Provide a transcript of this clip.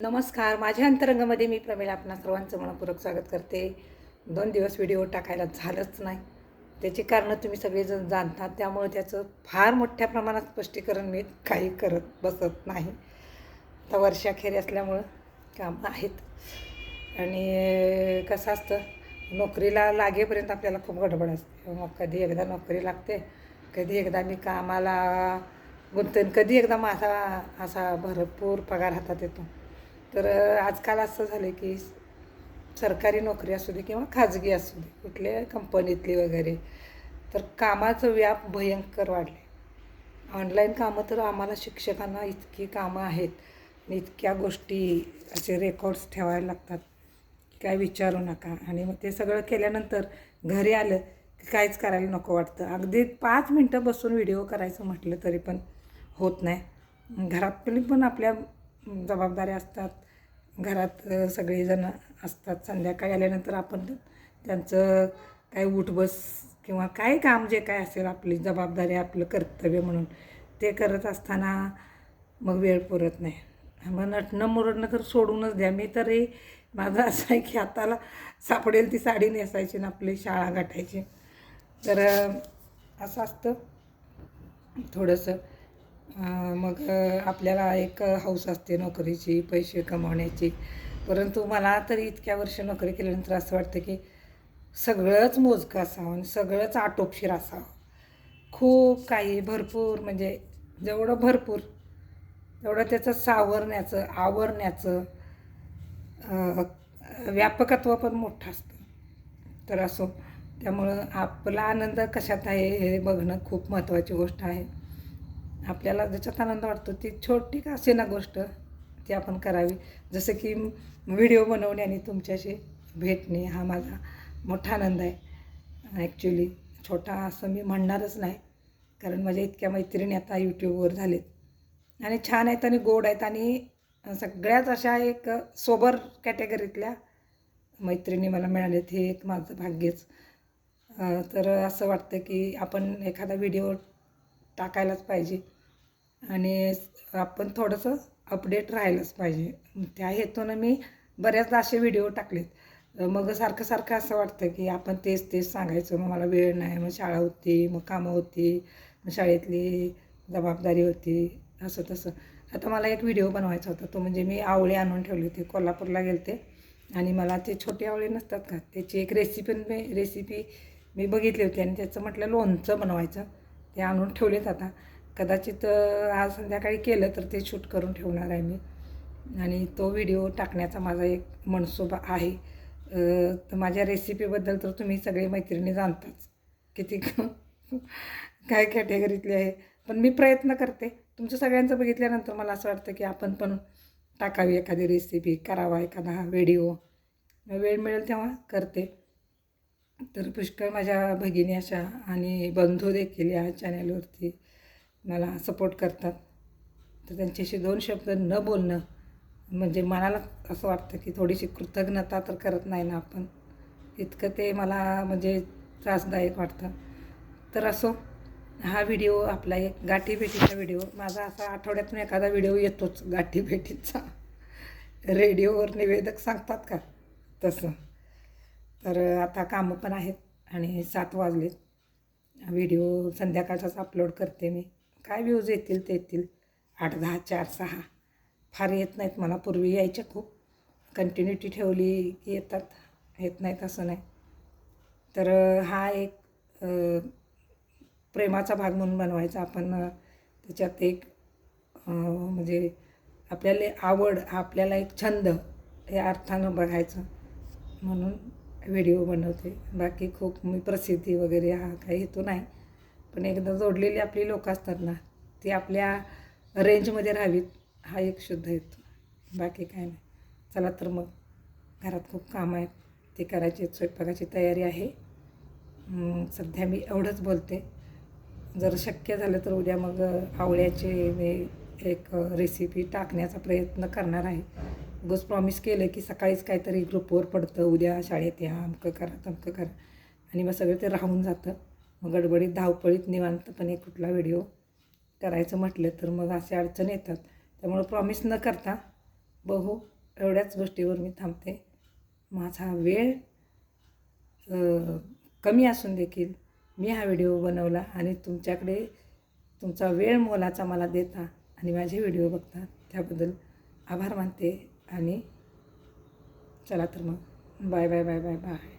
नमस्कार. माझ्या अंतरंगामध्ये मी प्रमिला आपणा सर्वांचं मनपूर्वक स्वागत करते. दोन दिवस व्हिडिओ टाकायला झालंच नाही. त्याची कारणं तुम्ही सगळेजण जाणतात. त्यामुळे त्याचं फार मोठ्या प्रमाणात स्पष्टीकरण मी काही करत बसत नाही. आता वर्षाखेरी असल्यामुळं कामं आहेत. आणि कसं असतं नोकरीला लागेपर्यंत आपल्याला खूप गडबड असते. मग कधी एकदा नोकरी लागते कधी एकदा मी कामाला गुंतून कधी एकदा माझा असा भरपूर पगार हातात येतो. तर आजकाल असं झालं की सरकारी नोकरी असू दे किंवा खाजगी असू दे कुठल्या कंपनीतली वगैरे तर कामाचं व्याप भयंकर वाढले ऑनलाईन कामं तर आम्हाला शिक्षकांना इतकी कामं आहेत आणि इतक्या गोष्टी असे रेकॉर्ड्स ठेवायला लागतात काय विचारू नका. आणि मग ते सगळं केल्यानंतर घरी आलं की काहीच करायला नको वाटतं. अगदी पाच मिनटं बसून व्हिडिओ करायचं म्हटलं तरी पण होत नाही. घरात पण आपल्या जबाबदाऱ्या असतात. घरात सगळेजण असतात. संध्याकाळी आल्यानंतर आपण त्यांचं काय उठबस किंवा काय काम जे काय असेल आपली जबाबदारी आपलं कर्तव्य म्हणून ते करत असताना मग वेळ पुरत नाही. मग नटणं मुरडणं तर सोडूनच द्या. मी तरी माझं असं आहे की हाताला सापडेल ती साडी नेसायची आणि आपली शाळा गाठायची. तर असं असतं. थोडंसं मग आपल्याला एक हौस असते नोकरीची पैसे कमावण्याची. परंतु मला तरी इतक्या वर्ष नोकरी केल्यानंतर असं वाटतं की सगळंच मोजकं असावं आणि सगळंच आटोपशीर असावं. खूप काही भरपूर म्हणजे जेवढं भरपूर तेवढं त्याचं सावरण्याचं आवरण्याचं व्यापकत्व पण मोठं असतं. तर असो त्यामुळं आपला आनंद कशात आहे हे बघणं खूप महत्त्वाची गोष्ट आहे. आपल्याला ज्याच्यात आनंद वाटतो ती छोटी का असे ना गोष्ट ती आपण करावी. जसं की व्हिडिओ बनवणे आणि तुमच्याशी भेटणे हा माझा मोठा आनंद आहे. ॲक्च्युली छोटा असं मी म्हणणारच नाही. कारण माझ्या इतक्या मैत्रिणी आता यूट्यूबवर झालेत. आणि छान आहेत आणि गोड आहेत आणि सगळ्याच अशा एक सोबर कॅटेगरीतल्या मैत्रिणी मला मिळालेत. हे एक माझं भाग्यच. तर असं वाटतं की आपण एखादा व्हिडिओ टाकायलाच पाहिजे. आणि आपण थोडंसं अपडेट राहायलाच पाहिजे. त्या हेतूनं मी बऱ्याचदा असे व्हिडिओ टाकलेत. मग सारखं सारखं असं वाटतं की आपण तेच तेच सांगायचं. मग मला वेळ नाही मग शाळा होती मग कामं होती मग शाळेतली जबाबदारी होती असं तसं. आता मला एक व्हिडिओ बनवायचा होता. तो म्हणजे मी आवळे आणून ठेवले होते. कोल्हापूरला गेलते. आणि मला ते छोटे आवळे नसतात का? त्याची एक रेसिपी मी रेसिपी मी बघितली होती. आणि त्याचं म्हटलं लोणचं बनवायचं. ते आणून ठेवलेत आता. कदाचित आज संध्याकाळी केलं तर ते शूट करून ठेवणार आहे मी. आणि तो व्हिडिओ टाकण्याचा माझा एक मनसोबा आहे. तर माझ्या रेसिपीबद्दल तर तुम्ही सगळे मैत्रिणी जाणताच. किती काय कॅटेगरीतले आहे. पण मी प्रयत्न करते. तुमचं सगळ्यांचं बघितल्यानंतर मला असं वाटतं की आपण पण टाकावी एखादी रेसिपी करावा एखादा व्हिडिओ. वेळ मिळेल तेव्हा करते. तर पुष्कळ माझ्या भगिनी अशा आणि बंधू देखील या चॅनलवरती मला सपोर्ट करतात. तर त्यांच्याशी दोन शब्द न बोलणं म्हणजे मनाला असं वाटतं की थोडीशी कृतज्ञता तर करत नाही ना आपण. इतकं ते मला म्हणजे त्रासदायक वाटतं. तर असो हा व्हिडिओ आपला एक गाठीभेटीचा व्हिडिओ माझा असा आठवड्यातून एखादा व्हिडिओ येतोच गाठीभेटीचा रेडिओवर निवेदक सांगतात का? तसं. तर आता कामं पण आहेत आणि सात वाजलेत. व्हिडिओ संध्याकाळचाच अपलोड करते मी. काय व्ह्यूज येतील ते येतील. आठ दहा चार सहा. फार येत नाहीत मला. पूर्वी यायच्या खूप. कंटिन्युटी ठेवली की येतात. येत नाहीत असं नाही. तर हा एक प्रेमाचा भाग म्हणून बनवायचा. आपण त्याच्यात एक म्हणजे आपल्याला आवड आपल्याला एक छंद या अर्थानं बघायचं. म्हणून व्हिडिओ बनवते. बाकी खूप मी प्रसिद्धी वगैरे हा काही हेतू नाही. पण एकदा जोडलेली आपली लोक असतात ना ती आपल्या रेंजमध्ये राहावीत हा एक शुद्ध हेतू. बाकी काय नाही. चला तर मग घरात खूप काम आहेत ते करायची स्वयंपाकाची तयारी आहे. सध्या मी एवढंच बोलते. जर शक्य झालं तर उद्या मग आवळ्याचे मी एक रेसिपी टाकण्याचा प्रयत्न करणार आहे. उगाच प्रॉमिस केलं की सकाळीच काहीतरी ग्रुपवर पडतं उद्या शाळेत या अमकं करा तमकं करा. आणि मग सगळं ते राहून जातं. मग गडबडीत धावपळीत निवांतपणे कुठला व्हिडिओ करायचं म्हटलं तर मग असे अडचण येतात. त्यामुळं प्रॉमिस न करता बहू एवढ्याच गोष्टीवर मी थांबते. माझा वेळ कमी असून देखील मी हा व्हिडिओ बनवला आणि तुमच्याकडे तुमचा वेळ मोलाचा मला देता आणि माझे व्हिडिओ बघता त्याबद्दल आभार मानते. आणि चला तर मग. Bye bye bye bye bye.